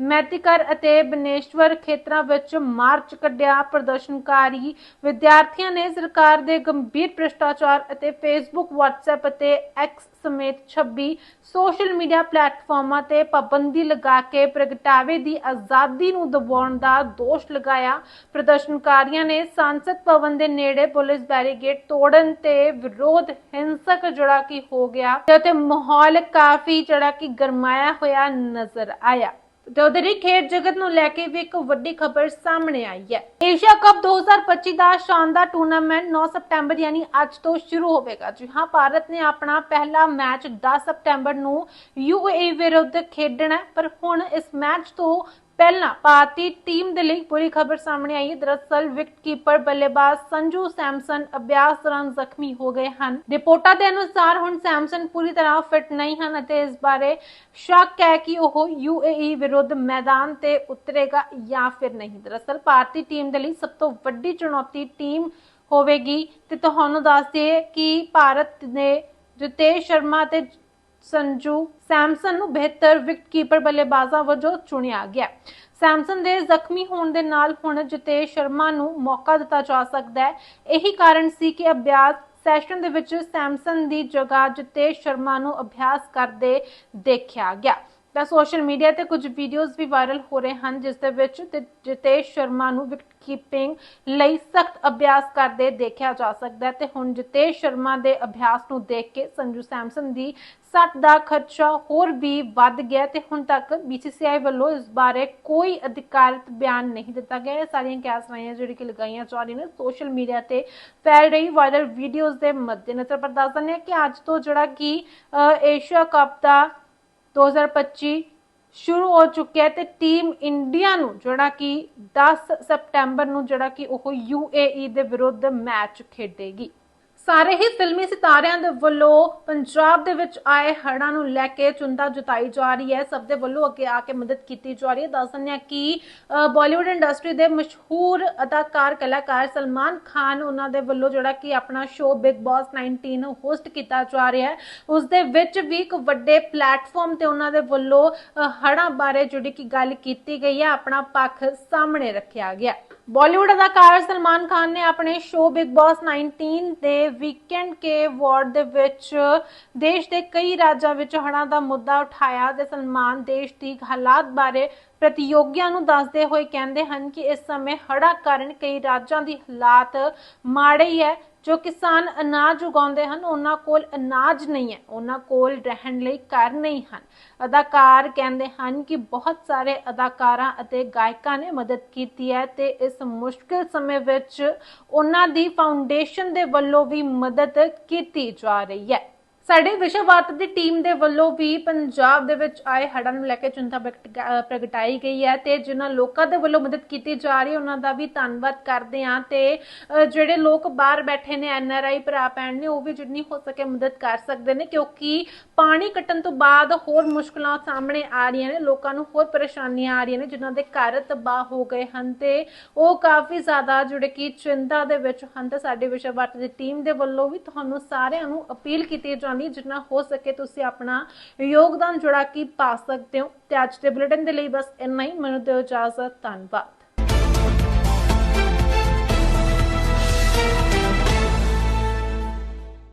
ਮੈਤੀਕਰ ਅਤੇ ਬਨੇਸ਼ਵਰ ਖੇਤਰਾਂ ਵਿੱਚ ਮਾਰਚ ਕੱਢਿਆ ਪ੍ਰਦਰਸ਼ਨਕਾਰੀ। ਵਿਦਿਆਰਥੀਆਂ ਨੇ ਸਰਕਾਰ ਦੇ ਗੰਭੀਰ ਭ੍ਰਿਸ਼ਟਾਚਾਰ ਅਤੇ ਫੇਸਬੁੱਕ WhatsApp ਅਤੇ X ਸਮੇਤ 26 ਸੋਸ਼ਲ ਮੀਡੀਆ ਪਲੇਟਫਾਰਮਾਂ ਤੇ ਪਾਬੰਦੀ ਲਗਾ ਕੇ ਪ੍ਰਗਟਾਵੇ ਦੀ ਆਜ਼ਾਦੀ ਨੂੰ ਦਬਾਉਣ ਦਾ ਦੋਸ਼ ਲਗਾਇਆ। ਪ੍ਰਦਰਸ਼ਨਕਾਰੀਆਂ ਨੇ ਸੰਸਦ ਭਵਨ ਦੇ ਨੇੜੇ ਪੁਲਿਸ ਬੈਰੀਗੇਡ ਤੋੜਨ ਤੇ ਵਿਰੋਧ ਹਿੰਸਕ ਜਿਹੜਾ ਕਿ ਹੋ ਗਿਆ ਤੇ ਮਾਹੌਲ ਕਾਫੀ ਜਿਹੜਾ ਕਿ ਗਰਮਾਇਆ ਹੋਇਆ ਨਜ਼ਰ ਆਇਆ। ਤੇ ਉਧਰ ਹੀ ਖੇਡ ਜਗਤ ਨੂੰ ਲੈ ਕੇ ਵੀ ਇੱਕ ਵੱਡੀ ਖਬਰ ਸਾਹਮਣੇ ਆਈ ਹੈ। ਏਸ਼ੀਆ ਕੱਪ 2025 ਦਾ ਸ਼ਾਨਦਾਰ ਟੂਰਨਾਮੈਂਟ 9 ਸਤੰਬਰ ਯਾਨੀ ਅੱਜ ਤੋਂ ਸ਼ੁਰੂ ਹੋਵੇਗਾ। ਜੀ ਹਾਂ ਭਾਰਤ ਨੇ ਆਪਣਾ ਪਹਿਲਾ ਮੈਚ 10 ਸਤੰਬਰ ਨੂੰ ਯੂਏਈ ਵਿਰੁੱਧ ਖੇਡਣਾ ਹੈ, ਪਰ ਹੁਣ ਇਸ ਮੈਚ ਤੋਂ ਪਹਿਲਾਂ ਭਾਰਤੀ ਟੀਮ ਦੇ ਲਈ ਪੂਰੀ ਖਬਰ ਸਾਹਮਣੇ ਆਈ ਹੈ। ਦਰਅਸਲ ਵਿਕਟਕੀਪਰ ਬੱਲੇਬਾਜ਼ ਸੰਜੂ ਸੈਮਸਨ ਅਭਿਆਸ ਦੌਰਾਨ ਜ਼ਖਮੀ ਹੋ ਗਏ ਹਨ। ਰਿਪੋਰਟਾਂ ਦੇ ਅਨੁਸਾਰ ਹੁਣ ਸੈਮਸਨ ਪੂਰੀ ਤਰ੍ਹਾਂ ਫਿਟ ਨਹੀਂ ਹਨ ਅਤੇ ਇਸ ਬਾਰੇ ਸ਼ੱਕ ਹੈ ਕਿ ਉਹ ਯੂਏਈ ਵਿਰੁੱਧ ਮੈਦਾਨ ਤੇ ਉਤਰੇਗਾ ਜਾਂ ਫਿਰ ਨਹੀਂ। ਦਰਅਸਲ ਭਾਰਤੀ ਟੀਮ ਦੇ ਲਈ ਸਭ ਤੋਂ ਵੱਡੀ ਚੁਣੌਤੀ ਟੀਮ ਹੋਵੇਗੀ ਤੇ ਤੁਹਾਨੂੰ ਦੱਸ ਦਈਏ ਕਿ ਭਾਰਤ ਨੇ ਜਤੇਸ਼ ਸ਼ਰਮਾ ਤੇ ਸੰਜੂ ਸੈਮਸਨ ਨੂੰ ਬਿਹਤਰ ਵਿਕਟਕੀਪਰ ਬੱਲੇਬਾਜ਼ਾਂ ਵਜੋਂ ਚੁਣਿਆ ਗਿਆ। ਸੈਮਸਨ ਦੇ ਜ਼ਖਮੀ ਹੋਣ ਦੇ ਨਾਲ ਹੁਣ ਜਿਤੇਸ਼ ਸ਼ਰਮਾ ਨੂੰ ਮੌਕਾ ਦਿੱਤਾ ਜਾ ਸਕਦਾ ਹੈ। ਇਹੀ ਕਾਰਨ ਸੀ ਕਿ ਅਭਿਆਸ ਸੈਸ਼ਨ ਦੇ ਵਿੱਚ ਸੈਮਸਨ ਦੀ ਜਗ੍ਹਾ ਜਿਤੇਸ਼ ਸ਼ਰਮਾ ਨੂੰ ਅਭਿਆਸ ਕਰਦੇ ਦੇਖਿਆ ਗਿਆ। ਤਾਂ ਸੋਸ਼ਲ ਮੀਡੀਆ ਤੇ ਕੁਝ ਵੀਡੀਓਜ਼ ਵੀ ਵਾਇਰਲ ਹੋ ਰਹੇ ਹਨ, ਜਿਸ ਦੇ ਵਿੱਚ ਤੇ ਜਿਤੇਸ਼ ਸ਼ਰਮਾ ਨੂੰ ਵਿਕਟ ਕੀਪਿੰਗ ਲਈ ਸਖਤ ਅਭਿਆਸ ਕਰਦੇ ਦੇਖਿਆ ਜਾ ਸਕਦਾ ਹੈ। ਤੇ ਹੁਣ ਜਿਤੇਸ਼ ਸ਼ਰਮਾ ਦੇ ਅਭਿਆਸ ਨੂੰ ਦੇਖ ਕੇ ਸੰਜੂ ਸੈਮਸਨ ਦੀ ਸੱਟ ਦਾ ਖਰਚਾ ਹੋਰ ਵੀ ਵੱਧ ਗਿਆ ਤੇ ਹੁਣ ਤੱਕ BCCI ਵੱਲੋਂ ਇਸ ਬਾਰੇ ਕੋਈ ਅਧਿਕਾਰਤ ਬਿਆਨ ਨਹੀਂ ਦਿੱਤਾ ਗਿਆ। ਇਹ ਸਾਰੀਆਂ ਕੈਸਰਾਈਆਂ ਜਿਹੜੀ ਕਿ ਲਗਾਈਆਂ ਜਾ ਰਹੀਆਂ ਨੇ ਸੋਸ਼ਲ ਮੀਡੀਆ ਤੇ ਫੈਲ ਰਹੀ ਵਾਇਰਲ ਵੀਡੀਓਜ਼ ਦੇ ਮੱਦੇਨਜ਼ਰ। ਪਰ ਦੱਸ ਦਿੰਦੇ ਹਾਂ ਕਿ ਅੱਜ ਤੋਂ ਜਿਹੜਾ ਕਿ ਏਸ਼ੀਆ ਕੱਪ ਦਾ 2025 ਸ਼ੁਰੂ ਹੋ ਚੁੱਕਿਆ ਤੇ ਟੀਮ ਇੰਡੀਆ ਨੂੰ ਜਿਹੜਾ ਕਿ 10 ਸਪਟੈਂਬਰ ਨੂੰ ਜਿਹੜਾ ਕਿ ਉਹ UAE ਦੇ ਵਿਰੁੱਧ ਮੈਚ ਖੇਡੇਗੀ। ਸਾਰੇ ਹੀ ਫਿਲਮੀ ਸਿਤਾਰਿਆਂ ਦੇ ਵੱਲੋਂ ਪੰਜਾਬ ਦੇ ਵਿੱਚ ਆਏ ਹੜ੍ਹਾਂ ਨੂੰ ਲੈ ਕੇ ਚਿੰਤਾ ਜਤਾਈ ਜਾ ਰਹੀ ਹੈ। ਸਭ ਦੇ ਵੱਲੋਂ ਅੱਗੇ ਆ ਕੇ ਮਦਦ ਕੀਤੀ ਜਾ ਰਹੀ ਹੈ। ਦੱਸ ਦਿੰਦੇ ਹਾਂ ਕਿ ਬਾਲੀਵੁੱਡ ਇੰਡਸਟਰੀ ਦੇ ਮਸ਼ਹੂਰ ਅਦਾਕਾਰ ਕਲਾਕਾਰ ਸਲਮਾਨ ਖਾਨ ਉਹਨਾਂ ਦੇ ਵੱਲੋਂ ਜਿਹੜਾ ਕਿ ਆਪਣਾ ਸ਼ੋਅ ਬਿਗ ਬਾਸ 19 ਹੋਸਟ ਕੀਤਾ ਜਾ ਰਿਹਾ ਹੈ। ਉਸ ਦੇ ਵਿੱਚ ਵੀ ਇੱਕ ਵੱਡੇ ਪਲੇਟਫਾਰਮ ਤੇ ਉਹਨਾਂ ਦੇ ਵੱਲੋਂ ਅ, ਹੜ੍ਹਾਂ ਬਾਰੇ ਜਿਹੜੀ ਕਿ ਗੱਲ ਕੀਤੀ ਗਈ ਹੈ ਆਪਣਾ ਪੱਖ ਸਾਹਮਣੇ ਰੱਖਿਆ ਗਿਆ। ਬਾਲੀਵੁੱਡ ਅਦਾਕਾਰ ਸਲਮਾਨ ਖਾਨ ਨੇ ਆਪਣੇ ਸ਼ੋਅ ਬਿਗ ਬਾਸ 19 ਦੇ ਵੀਕਐਂਡ ਕੇ ਵਾਰਡ ਦੇ ਵਿੱਚ ਦੇਸ਼ ਦੇ ਕਈ ਰਾਜਾਂ ਵਿੱਚ ਹੜ੍ਹਾਂ ਦਾ ਮੁੱਦਾ ਉਠਾਇਆ ਤੇ ਸਲਮਾਨ ਦੇਸ਼ ਦੀ ਹਾਲਾਤ ਬਾਰੇ ਪ੍ਰਤੀਯੋਗੀਆਂ ਨੂੰ ਦੱਸਦੇ ਹੋਏ ਕਹਿੰਦੇ ਹਨ ਕਿ ਇਸ ਸਮੇਂ ਹੜ੍ਹਾਂ ਕਾਰਨ ਕਈ ਰਾਜਾਂ ਦੀ ਹਾਲਾਤ ਮਾੜੀ ਹੈ। ਜੋ ਕਿਸਾਨ ਅਨਾਜ ਉਗਾਉਂਦੇ ਹਨ, ਉਹਨਾਂ ਕੋਲ ਅਨਾਜ ਨਹੀਂ ਹੈ, ਉਹਨਾਂ ਕੋਲ ਰਹਿਣ ਲਈ ਘਰ ਨਹੀਂ ਹਨ। ਅਦਾਕਾਰ ਕਹਿੰਦੇ ਹਨ ਕਿ ਬਹੁਤ ਸਾਰੇ ਅਦਾਕਾਰਾਂ ਅਤੇ ਗਾਇਕਾਂ ਨੇ ਮਦਦ ਕੀਤੀ ਹੈ ਤੇ ਇਸ ਮੁਸ਼ਕਿਲ ਸਮੇਂ ਵਿੱਚ ਉਹਨਾਂ ਦੀ ਫਾਊਂਡੇਸ਼ਨ ਦੇ ਵੱਲੋਂ ਵੀ ਮਦਦ ਕੀਤੀ ਜਾ ਰਹੀ ਹੈ। ਸਾਡੇ ਵਿਸ਼ਵ ਵਾਰਤਾ ਦੀ ਟੀਮ ਦੇ ਵੱਲੋਂ ਵੀ ਪੰਜਾਬ ਦੇ ਵਿੱਚ ਆਏ ਹੜ੍ਹਾਂ ਨੂੰ ਲੈ ਕੇ ਚਿੰਤਾ ਪ੍ਰਗਟਾਈ ਗਈ ਹੈ ਤੇ ਜਿਨ੍ਹਾਂ ਲੋਕਾਂ ਦੇ ਵੱਲੋਂ ਮਦਦ ਕੀਤੀ ਜਾ ਰਹੀ ਹੈ, ਉਹਨਾਂ ਦਾ ਵੀ ਧੰਨਵਾਦ ਕਰਦੇ ਹਾਂ ਤੇ ਜਿਹੜੇ ਲੋਕ ਬਾਹਰ ਬੈਠੇ ਨੇ, ਐਨ ਆਰ ਆਈ ਭਰਾ ਭੈਣ ਨੇ, ਉਹ ਵੀ ਜਿੰਨੀ ਹੋ ਸਕੇ ਮਦਦ ਕਰ ਸਕਦੇ ਨੇ, ਕਿਉਂਕਿ ਪਾਣੀ ਕੱਟਣ ਤੋਂ ਬਾਅਦ ਹੋਰ ਮੁਸ਼ਕਲਾਂ ਸਾਹਮਣੇ ਆ ਰਹੀਆਂ ਨੇ, ਲੋਕਾਂ ਨੂੰ ਹੋਰ ਪਰੇਸ਼ਾਨੀਆਂ ਆ ਰਹੀਆਂ ਨੇ, ਜਿਨ੍ਹਾਂ ਦੇ ਘਰ ਤਬਾਹ ਹੋ ਗਏ ਹਨ ਤੇ ਉਹ ਕਾਫੀ ਜ਼ਿਆਦਾ ਜਿਹੜੇ ਕਿ ਚਿੰਤਾ ਦੇ ਵਿੱਚ ਹਨ ਤੇ ਸਾਡੇ ਵਿਸ਼ਵ ਵਾਰਤਾ ਦੀ ਟੀਮ ਦੇ ਵੱਲੋਂ ਵੀ ਤੁਹਾਨੂੰ ਸਾਰਿਆਂ ਨੂੰ ਅਪੀਲ ਕੀਤੀ ਜਾ ਹੈ ਜਿੰਨਾ ਹੋ ਸਕੇ ਤੁਸੀਂ ਆਪਣਾ ਯੋਗਦਾਨ ਜਿਹੜਾ ਕਿ ਪਾ ਸਕਦੇ ਹੋ। ਤੇ ਅੱਜ ਦੇ ਬੁਲੇਟਿਨ ਦੇ ਲਈ ਬਸ ਇੰਨਾ ਹੀ। ਮੈਨੂੰ ਦਿਓ ਇਜਾਜ਼ਤ। ਧੰਨਵਾਦ।